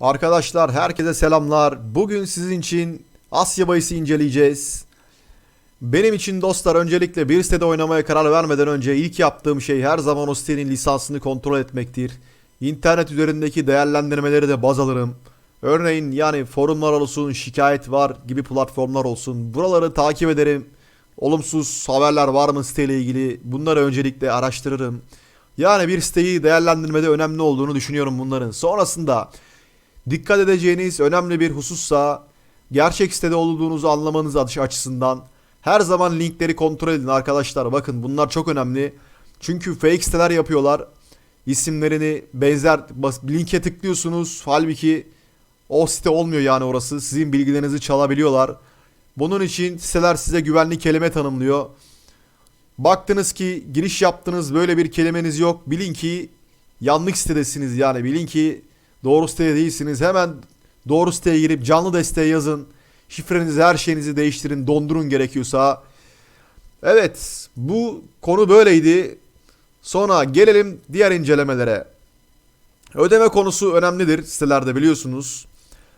Arkadaşlar herkese selamlar. Bugün sizin için Asya Bayis'i inceleyeceğiz. Benim için dostlar öncelikle bir sitede oynamaya karar vermeden önce ilk yaptığım şey her zaman o sitenin lisansını kontrol etmektir. İnternet üzerindeki değerlendirmeleri de baz alırım. Örneğin yani forumlar olsun, şikayet var gibi platformlar olsun. Buraları takip ederim. Olumsuz haberler var mı siteyle ilgili bunları öncelikle araştırırım. Yani bir siteyi değerlendirmede önemli olduğunu düşünüyorum bunların. Sonrasında Dikkat edeceğiniz önemli bir husussa gerçek sitede olduğunuzu anlamanız aç- açısından her zaman linkleri kontrol edin arkadaşlar. Bakın bunlar çok önemli. Çünkü fake siteler yapıyorlar. İsimlerini benzer linke tıklıyorsunuz. Halbuki o site olmuyor yani orası. Sizin bilgilerinizi çalabiliyorlar. Bunun için siteler size güvenli kelime tanımlıyor. Baktınız ki giriş yaptınız böyle bir kelimeniz yok. Bilin ki yanlış sitedesiniz yani. Bilin ki doğru sitede değilsiniz. Hemen doğru siteye girip canlı desteğe yazın. Şifrenizi her şeyinizi değiştirin. Dondurun gerekiyorsa. Evet bu konu böyleydi. Sonra gelelim diğer incelemelere. Ödeme konusu önemlidir sitelerde biliyorsunuz.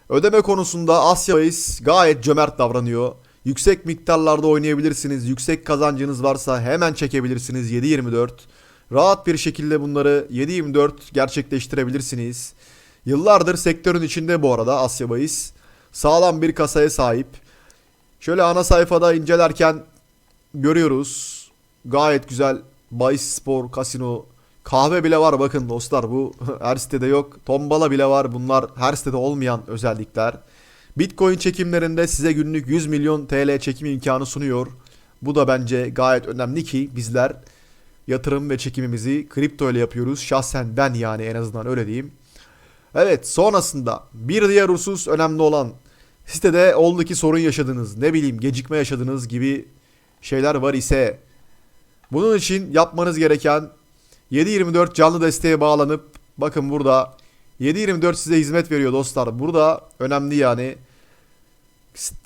Ödeme konusunda Asya Bayis gayet cömert davranıyor. Yüksek miktarlarda oynayabilirsiniz. Yüksek kazancınız varsa hemen çekebilirsiniz 7.24. Rahat bir şekilde bunları 7.24 gerçekleştirebilirsiniz. Yıllardır sektörün içinde bu arada Asya Bayis. Sağlam bir kasaya sahip. Şöyle ana sayfada incelerken görüyoruz. Gayet güzel Bayis Spor, Kasino, kahve bile var bakın dostlar bu her sitede yok. Tombala bile var bunlar her sitede olmayan özellikler. Bitcoin çekimlerinde size günlük 100 milyon TL çekim imkanı sunuyor. Bu da bence gayet önemli ki bizler yatırım ve çekimimizi kripto ile yapıyoruz. Şahsen ben yani en azından öyle diyeyim. Evet sonrasında bir diğer husus önemli olan sitede oldu ki sorun yaşadınız ne bileyim gecikme yaşadınız gibi şeyler var ise bunun için yapmanız gereken 7.24 canlı desteğe bağlanıp bakın burada 7.24 size hizmet veriyor dostlar. Burada önemli yani.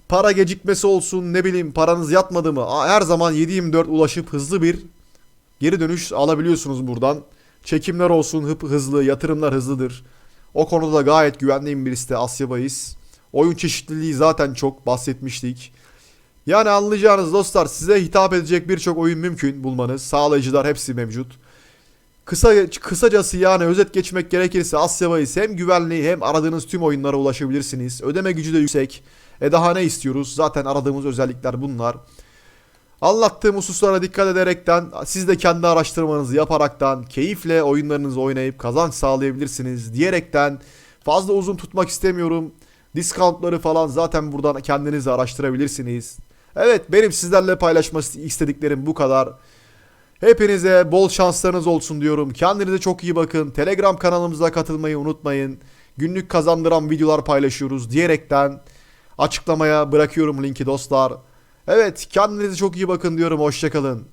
Para gecikmesi olsun ne bileyim paranız yatmadı mı her zaman 7.24 ulaşıp hızlı bir geri dönüş alabiliyorsunuz buradan. Çekimler olsun hıp hızlı, yatırımlar hızlıdır. O konuda da gayet güvendiğim bir site Asya Bahis. Oyun çeşitliliği zaten çok bahsetmiştik. Yani anlayacağınız dostlar size hitap edecek birçok oyun mümkün bulmanız. Sağlayıcılar hepsi mevcut. Kısa kısacası yani özet geçmek gerekirse Asya Bahis hem güvenli hem aradığınız tüm oyunlara ulaşabilirsiniz. Ödeme gücü de yüksek. E daha ne istiyoruz? Zaten aradığımız özellikler bunlar. Anlattığım hususlara dikkat ederekten siz de kendi araştırmanızı yaparaktan keyifle oyunlarınızı oynayıp kazanç sağlayabilirsiniz diyerekten fazla uzun tutmak istemiyorum. Discountları falan zaten buradan kendiniz araştırabilirsiniz. Evet benim sizlerle paylaşmak istediklerim bu kadar. Hepinize bol şanslarınız olsun diyorum. Kendinize çok iyi bakın. Telegram kanalımıza katılmayı unutmayın. Günlük kazandıran videolar paylaşıyoruz diyerekten açıklamaya bırakıyorum linki dostlar. Evet kendinize çok iyi bakın diyorum. Hoşçakalın.